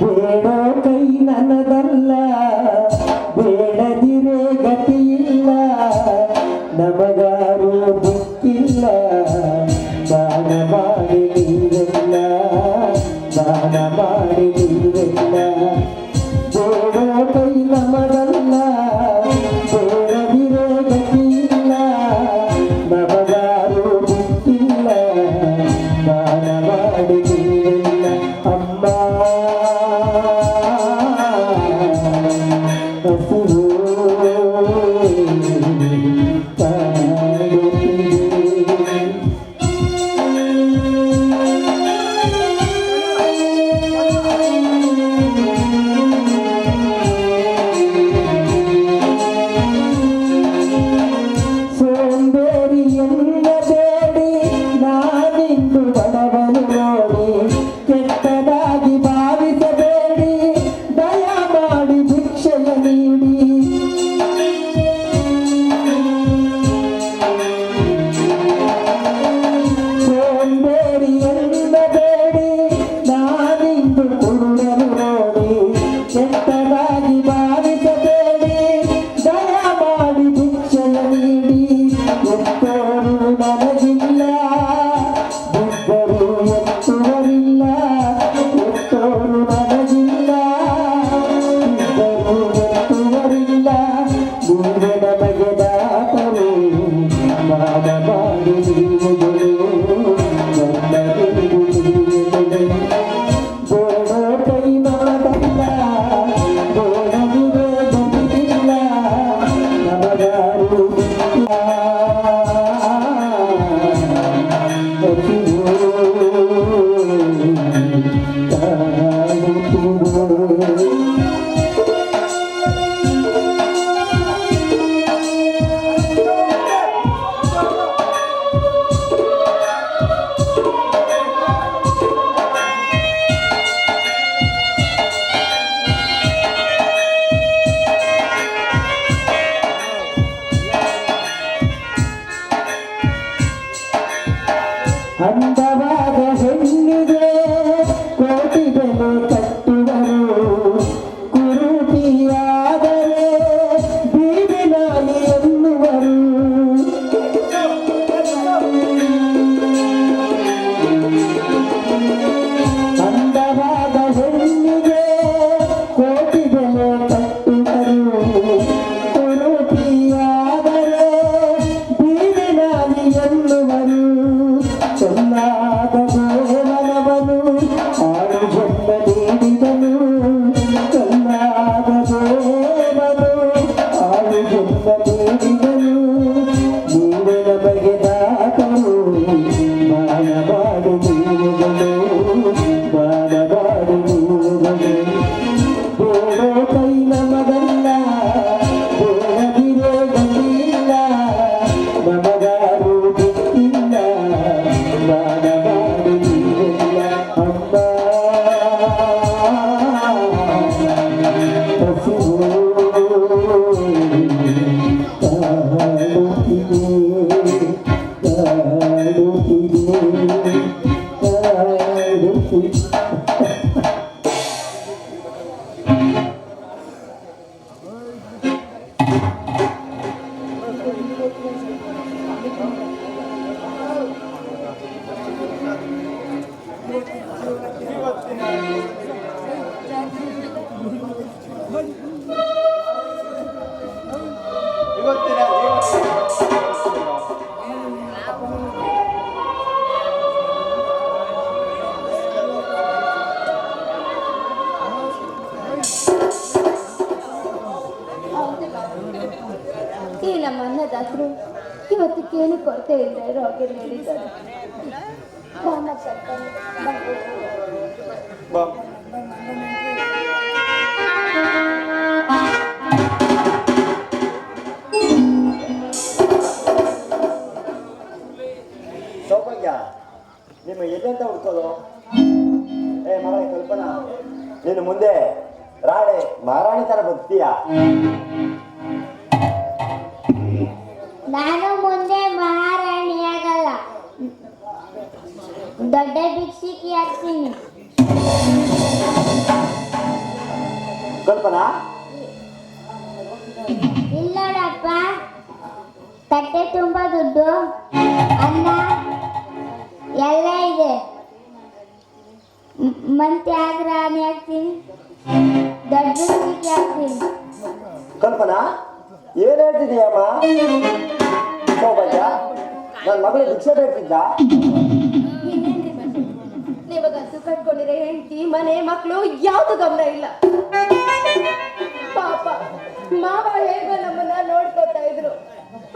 ಬೇಡೋ ಕೈ ನನದಲ್ಲ Santa কেন ನಾನು ಮುಂದೆ ಮಹಾರಾಣಿಯಾಗಲ್ಲ. ದೊಡ್ಡ ಭಿಕ್ಷಿಕಿ ಆಗ್ತೀನಿ. ಕಲ್ಪನಾ ಇಲ್ಲೋಡಪ್ಪ ತಟ್ಟೆ ತುಂಬ ದುಡ್ಡು ಅನ್ನ ಎಲ್ಲ ಇದೆ. ಮಂತ್ಯಾಗ ರಾಣಿ ಆಗ್ತೀನಿ. ದೊಡ್ಡ ಭಿಕ್ಷಿಕಿ ಹಾಕ್ತೀನಿ ಕಲ್ಪನಾ? ಏನ್ ಹೇಳ್ತಿದೀಯಮ್ಮ ಸೌಭಾಗ್ಯ? ನನ್ನ ಮಗಳಿಗೆ ಭಿಕ್ಷೆ ಬೇಕಿದ್ದ ಮತ್ತೆ? ನಿಮಗಂತೂ ಕಟ್ಕೊಂಡಿರೋ ಹೆಂಡತಿ, ಮನೆ ಮಕ್ಕಳು ಯಾವ್ದು ಗಮನ ಇಲ್ಲ. ಪಾಪ, ಮಾವ ಹೇಗೋ ನಮ್ಮನ್ನ ನೋಡ್ಕೊತಾ ಇದ್ರು.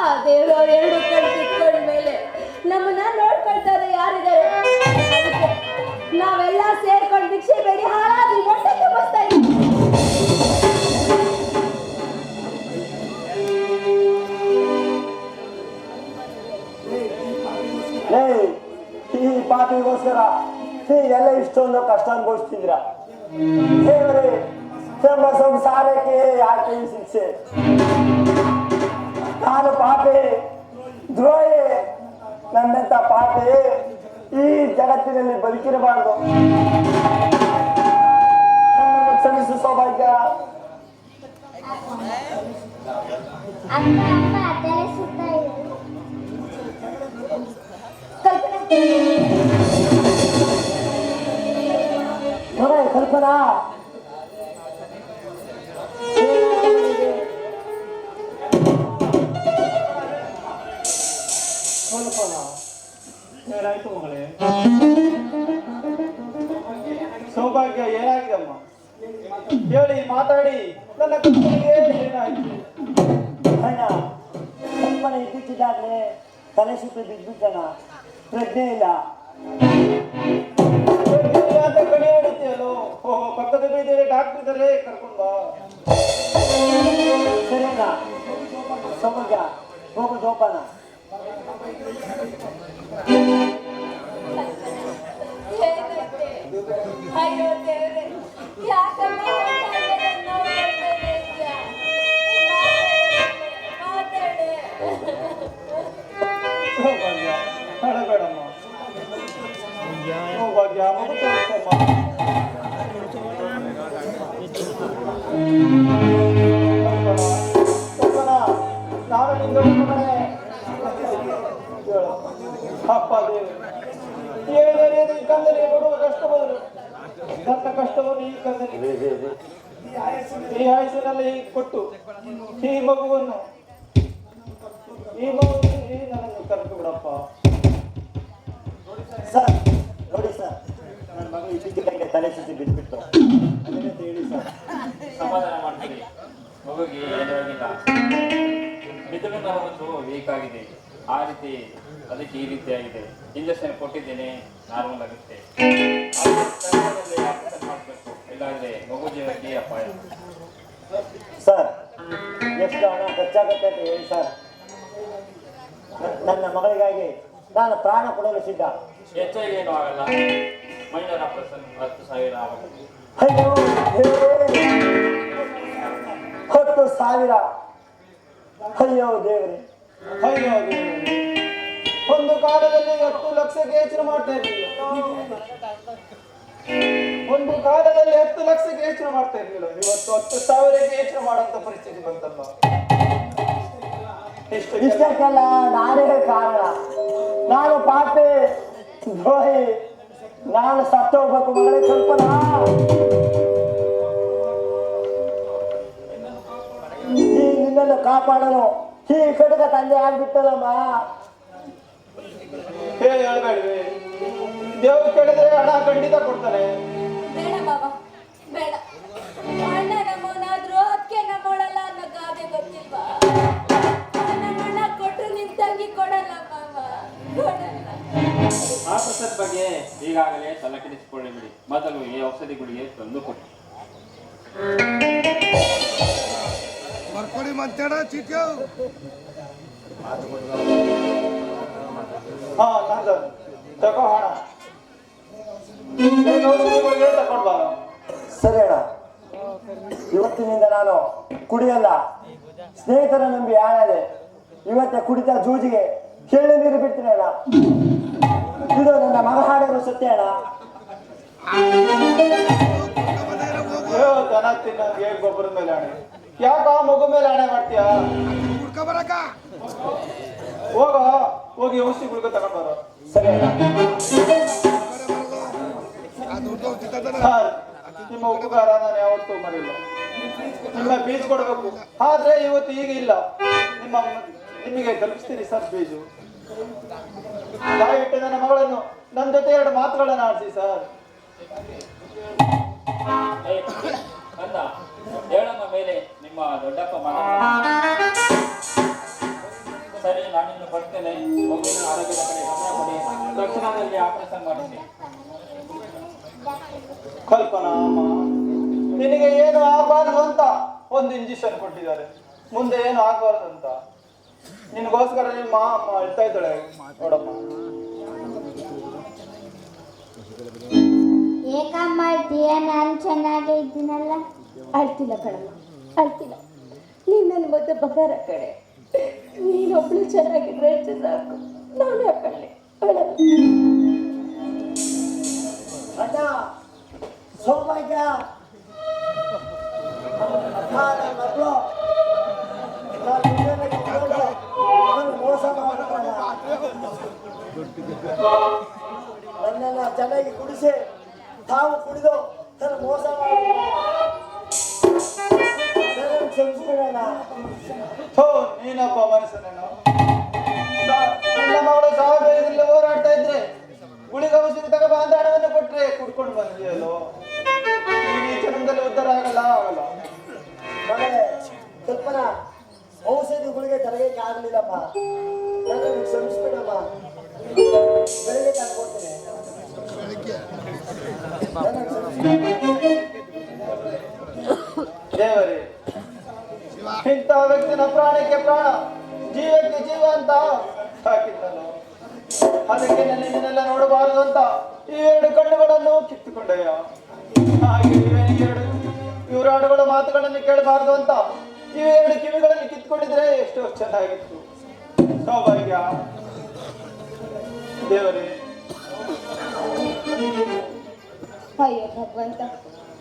ಆ ದೇವ್ರು ಎರಡು ಕಣ್ ಕಿತ್ಕೊಂಡ ಮೇಲೆ ನಮ್ಮನ್ನ ನೋಡ್ಕೊಳ್ತಾರೆ ಯಾರಿದ್ದಾರೆ? ನಾವೆಲ್ಲ ಸೇರ್ಕೊಂಡು ಭಿಕ್ಷೆ ಬೇಡಿ ಹಾಳಾಗಿ ಈ ಪಾಪಿಗೋಸ್ಕರ ಹೀಗೆಲ್ಲ ಇಷ್ಟೊಂದು ಕಷ್ಟ ಅನುಭವಿಸ್ತಿದ್ರ ದೇವರೇ ನಮ್ಮ ಸಂಸಾರಕ್ಕೆ ಯಾಕೆ ಶಿಕ್ಷೆ. ನಾನು ಪಾಪೆ, ದ್ರೋಹಿ, ನನ್ನಂತ ಪಾಪೆ, ಈ ಜಗತ್ತಿನಲ್ಲಿ ಬದುಕಿರಬಾರ್ದು. ಸೌಭಾಗ್ಯ. ಹೇಳಿ ಮಾತಾಡಿ. ನನ್ನ ಕಲ್ಪನೆಗೆ ಏನಾಯ್ತು ಅಣ್ಣ ಕಲ್ಪನೆ ಇದ್ದಕ್ಕಿದ್ದಾಗಲೇ ತಲೆ ಸುತ್ತು ಬಿದ್ದುಬಿಟ್ಟಣ. ಪ್ರಜ್ಞೆ ಇಲ್ಲ. ಅಂತ ಕಡೆ ಹಿಡಿತೀಯಲ್ಲೋ ಪಕ್ಕದ ಬೈದರೆ ಡಾಕ್ಟರ್ ಇದ್ದಾರೆ ಕರ್ಕೊಂಡು ಬಾ. ಸರಿ ಅಣ್ಣ ಸೌಭಾಗ್ಯ. ಹೋಗು ಜೋಪಾನ? ಅಯ್ಯೋ ದೇವ್ರೆ, ಯಾಕಮ್ಮ ನನ್ನ ಕಷ್ಟವನ್ನು ಈ ಕಂದನಿಗೆ ಈ ಆಯಸ್ಸಿನಲ್ಲಿ ಕೊಟ್ಟು ಈ ಮಗುವನ್ನು ಈ ಮಗುವಿಗೆ ನನ್ನನ್ನು ಕರೆದು ಬಿಡಪ್ಪ ಸರ್ ಮಗಳು ಇದ್ದಕ್ಕಿದ್ದಂಗೆ ತಲೆ ಸುತ್ತಿ ಬಿದ್ದುಬಿಟ್ಟು ಅದನ್ನೇ ಹೇಳಿ ಸರ್. ಸಮಾಧಾನ ಮಾಡ್ತೀನಿ ಮಗುಗೆ ಏನಾಗಿಲ್ಲ. ಮಿದುಳು ನರವೊಂದು ವೀಕ್ ಆಗಿದೆ. ಆ ರೀತಿ ಅದಕ್ಕೆ ಈ ರೀತಿ ಆಗಿದೆ. ಇಂಜೆಕ್ಷನ್ ಕೊಟ್ಟಿದ್ದೇನೆ. ನಾರ್ಮಲ್ ಆಗುತ್ತೆ. ಮಾಡಬೇಕು ಇಲ್ಲಾಂದ್ರೆ ಮಗು ಜೀವಕ್ಕೆ ಅಪಾಯ. ಸರ್ ಎಷ್ಟು ಹಣ ಖರ್ಚಾಗುತ್ತೆ ಅಂತ ಹೇಳಿ ಸರ್. ನನ್ನ ಮಗಳಿಗಾಗಿ ನಾನು ಪ್ರಾಣ ಕೊಡಲು ಸಿದ್ಧ. ಹೆಚ್ಚಾಗಿ ಏನೂ ಆಗಲ್ಲ. ಮೈನರ್ ಪ್ರಸನ್ನ ಹತ್ತು ಸಾವಿರ ಆಗುತ್ತೆ. ಅಯ್ಯೋ. ಹತ್ತು ಸಾವಿರ. ಅಯ್ಯೋ ದೇವ್ರೆ. ಅಯ್ಯೋ ದೇವರೇ. ಒಂದು ಕಾಲದಲ್ಲಿ ಹತ್ತು ಲಕ್ಷಕ್ಕೆ ಯೋಚನೆ ಮಾಡ್ತಾ ಇರ್ಲಿಲ್ಲ. ಒಂದು ಕಾಲದಲ್ಲಿ ಹತ್ತು ಲಕ್ಷಕ್ಕೆ ಯೋಚನೆ ಮಾಡ್ತಾ ಇರ್ಲಿಲ್ಲ. ಇವತ್ತು ಹತ್ತು ಸಾವಿರಕ್ಕೆ ಯೋಚನೆ ಮಾಡುವಂತ ಪರಿಸ್ಥಿತಿ ಬಂತಲ್ಲ ಇಷ್ಟಕ್ಕೆಲ್ಲ ನಾನೇ ಕಾರಣ. ನಾನು ಪಾಪೆ. ದ್ರೋಹಿ ನಾನು ಸತ್ತ ಹೋಗ್ಬೇಕು ಮಗಳೇ, ಕಲ್ಪನಾ. ನಿನ್ನನ್ನು ಕಾಪಾಡಲು ಈ ಕಡೆಗ ತಂದೆ ಆಗ್ಬಿಟ್ಟಲ್ಲಮ್ಮ. ಹೇಳಿ ಹೇಳ್ಬೇಡ್ವಿ ದೇವ್ರು ಕೇಳಿದ್ರೆ ಹಣ ಖಂಡಿತ ಕೊಡ್ತಾನೆ. ಆಪರೇಷನ್ ಬಗ್ಗೆ ಈಗಾಗಲೇ ತಲೆ ಕೆಡಿಸಿಕೊಳ್ಳಿ ಬಿಡಿ. ಮೊದಲು ಈ ಔಷಧಿಗಳಿಗೆ ತಂದು ಕೊಟ್ಟು. ಬರ್ಕೊಡಿ ಮಂತೇಡ ಚೀಟಿ ಹಾ ನಂದು. ತಗೋ ಹಣ ಬೇಗ ಔಷಧಿಗಳಿಗೆ ತಗೊಂಡ್ ಬಾ ಸರಿ ಅಣ್ಣ. ಇವತ್ತಿನಿಂದ ನಾನು ಕುಡಿಯಲ್ಲ. ಸ್ನೇಹಿತರ ನಂಬಿ ಆಳದೆ ಇವತ್ತೇ ಕುಡಿತ ಜೂಜಿಗೆ ಕೇಳಿ ನೀರು ಬಿಡ್ತೀನಿ ಅಣ್ಣ. ಇದು ನನ್ನ ಮಗ ಹಾಡೋರು ಸತ್ಯ ಅಣ್ಣ ದನ ತಿನ್ನೋದು ಹೇಗೆ ಗೊಬ್ಬರದ ಮೇಲೆ ಆಣೆ? ಯಾಕ ಮಗು ಮೇಲೆ ಆಣೆ ಮಾಡ್ತೀಯಾ? ಹೋಗ ಹೋಗಿ ಔಷಧಿ ಗುಳಿಗೆ ತಗೊಂಡ್ ಬರೋ ಸರಿ. ಸರ್ ನಿಮ್ಮ ಉಪಕಾರ ನಾನು ಯಾವತ್ತೂ ಮರಿಲ್ಲ ನಿಮ್ಮ ಬೀಜ ಕೊಡಬೇಕು. ಆದ್ರೆ ಇವತ್ತು ಈಗ ಇಲ್ಲ. ನಿಮ್ಮ ನಿಮಗೆ ತಲುಪಿಸ್ತೀನಿ ಸರ್ ಬೀಜು. ದಯವಿಟ್ಟು ನನ್ನ ಮಗಳನ್ನು ನನ್ನ ಜೊತೆ ಎರಡು ಮಾತುಗಳನ್ನು ಆಡಿಸಿ ಸರ್. ಹೇಳಮ್ಮ ಮೇಲೆ ನಿಮ್ಮ ದೊಡ್ಡಪ್ಪ ಸರಿ ನಾನಿನ್ನು ಬರ್ತೇನೆ. ಮಗುವಿನ ಆರೋಗ್ಯದ ಕಡೆ ಗಮನ ಕೊಡಿ. ತಕ್ಷಣದಲ್ಲಿ ಆಪರೇಷನ್ ಮಾಡಿಸಿ. ಕಲ್ಪನಾ ನಿನಗೆ ಏನು ಆಗಬಾರ್ದು ಅಂತ ಒಂದು ಇಂಜೆಕ್ಷನ್ ಕೊಟ್ಟಿದ್ದಾರೆ. ಮುಂದೆ ಏನು ಆಗಬಾರ್ದು ಅಂತ. ನಿನಗೋಸ್ಕರ ನಿಮ್ಮ ಅಮ್ಮ ಅಳ್ತಾ ಇದ್ದಾಳೆ ನೋಡಮ್ಮ. ಏಕಮ್ಮ ಮಾಡ್ತೀಯ? ನಾನು ಚೆನ್ನಾಗೇ ಇದ್ದೀನಲ್ಲ ಅಳ್ತಿಲ್ಲ ಕಣಮ್ಮ, ಅಳ್ತಿಲ್ಲ. ನೀನು ನನ್ನ ಮತ್ತೆ ಬಗಾರ ಕಡೆ ನೀನೊಬ್ಳು ಚೆನ್ನಾಗಿದ್ರೆ ಸಾಕು ನಾನು ಅಣ್ಣ ಸೌಭಾಗ್ಯ. ಮೋಸ ಮಾಡ್ಬೇಡ. ಚೆನ್ನಾಗಿ ಕುಡಿಸಿ ತಾವು ಕುಡಿದು ತನ್ನ ಮೋಸ ಕ್ಷಮಿಸ್ಬಿಡೋಣ ಹೋ ನೀನಪ್ಪ ಮನಸ್ಸನೇನು ಮಗಳು ಸಾವಿರದಲ್ಲಿ ಹೋರಾಡ್ತಾ ಇದ್ರೆ ಗುಳಿಗೆ ಔಷಧಿ ತಗ ಹಣವನ್ನು ಕೊಟ್ರೆ ಕುಡ್ಕೊಂಡು ಬಂದಿಯಲ್ಲೋ? ನೀನು ಈ ಜನ್ಮದಲ್ಲಿ ಉದ್ಧಾರ ಆಗಲ್ಲ ಆಗಲ್ಲ. ಮಗಳೇ ಕಲ್ಪನಾ ಔಷಧಿ ಗುಳಿಗೆ ತರಗಕ್ಕೆ ಆಗಲಿಲ್ಲಮ್ಮ ಕಣ್ಣುಗಳನ್ನು ಕಿತ್ತುಕೊಂಡೆಯ? ಹಾಗೆ ಎರಡು. ಇವ್ರ ಹಾಡುಗಳ ಮಾತುಗಳನ್ನು ಕೇಳಬಾರದು ಅಂತ ಇವ ಎರಡು ಕಿವಿಗಳನ್ನು ಕಿತ್ಕೊಂಡಿದ್ರೆ ಎಷ್ಟೋ ಚೆನ್ನಾಗಿತ್ತು. ಸೌಭಾಗ್ಯ. ದೇವರೇ. ಅಯ್ಯೋ ಭಗವಂತ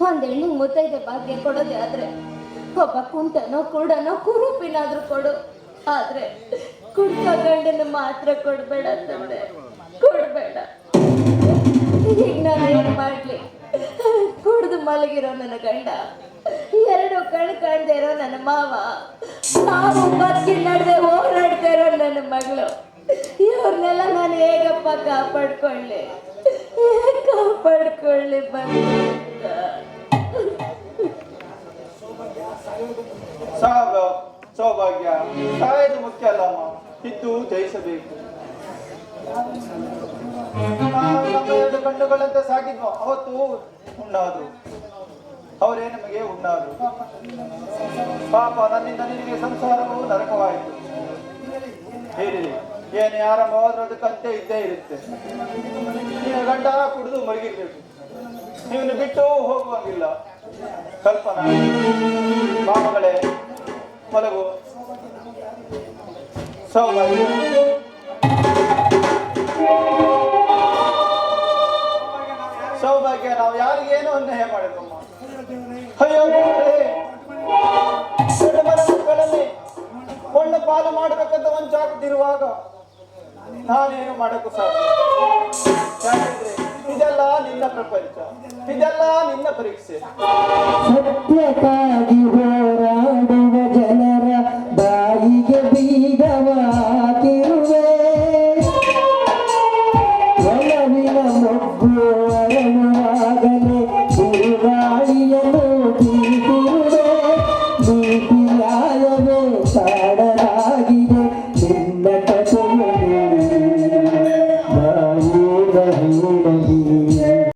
ಒಂದ್ ಹೆಣ್ಣಿಗೆ ಮುತ್ತೈದೆ ಭಾಗ್ಯ ಕೊಡೋದೇ ಆದ್ರೆ, ಒಬ್ಬ ಕುಂಟನೋ ಕುಡನೋ ಕುರುಪಿನಾದ್ರೂ ಕೊಡು. ಆದ್ರೆ ಕುಡ್ಕ ಗಂಡನ ಮಾತ್ರ ಕೊಡ್ಬೇಡ ತಂದೆ, ಕೊಡ್ಬೇಡ. ಈಗ ನಾನು ಮಾಡ್ಲಿ? ಕುಡ್ದು ಮಲಗಿರೋ ನನ್ನ ಗಂಡ, ಎರಡು ಕಣ್ ಕಾಣ್ದೇ ಇರೋ ನನ್ನ ಮಾವ ನಾವು ಬದುಕಿ ನಡೆದೆ ಹೋರಾಡ್ತಾ ಇರೋ ನನ್ನ ಮಗಳು. ಇವ್ರನ್ನೆಲ್ಲ ನಾನು ಹೇಗಪ್ಪ ಕಾಪಾಡ್ಕೊಳ್ಳಿ? ಕಾಪಾಡ್ಕೊಳ್ಳಿ ಬಂದು? ಸಾಗ ಸೌಭಾಗ್ಯ ಸಾಯೋದು ಮುಖ್ಯ ಅಲ್ಲಮ್ಮ, ಇದ್ದು ಜಯಿಸಬೇಕು. ಎರಡು ಕಣ್ಣುಗಳಂತೆ ಅವತ್ತು ಉಣ್ಣಾದ್ರು ಅವರೇ ನಮಗೆ ಉಣ್ಣಾದ್ರು ಪಾಪ ನನ್ನಿಂದ ನಿನಗೆ ಸಂಸಾರವು ನರಕವಾಯಿತು. ಹೇಳಿ, ಏನೇ ಆರಂಭವಾದ್ರೂ ಅದಕ್ಕಂತೆ ಇದ್ದೇ ಇರುತ್ತೆ. ನೀನು ಗಂಡ ಕುಡಿದು ಮಲಗಿರ್ಬೇಕು. ನೀನು ಬಿಟ್ಟು ಹೋಗುವಂಗಿಲ್ಲ. ಕಲ್ಪನಾ. ಪಾಪಗಳೇ ಮಲಗು ಸೌಭಾಗ್ಯ. ನಾವು ಯಾರಿಗೇನು ಅನ್ಯಾಯ ಮಾಡಿದ್ವಮ್ಮ ಅಯ್ಯೋ ಒಳ್ಳೆ ಪಾಲು ಮಾಡಬೇಕಂತ ಜಾಗದಿರುವಾಗ ನಾನೇನು ಮಾಡಕ್ಕೂ ಸಾಧ್ಯ ಇದೆಲ್ಲ ನಿನ್ನ ಪ್ರಪಂಚ, ಇದೆಲ್ಲ ನಿನ್ನ ಪರೀಕ್ಷೆ.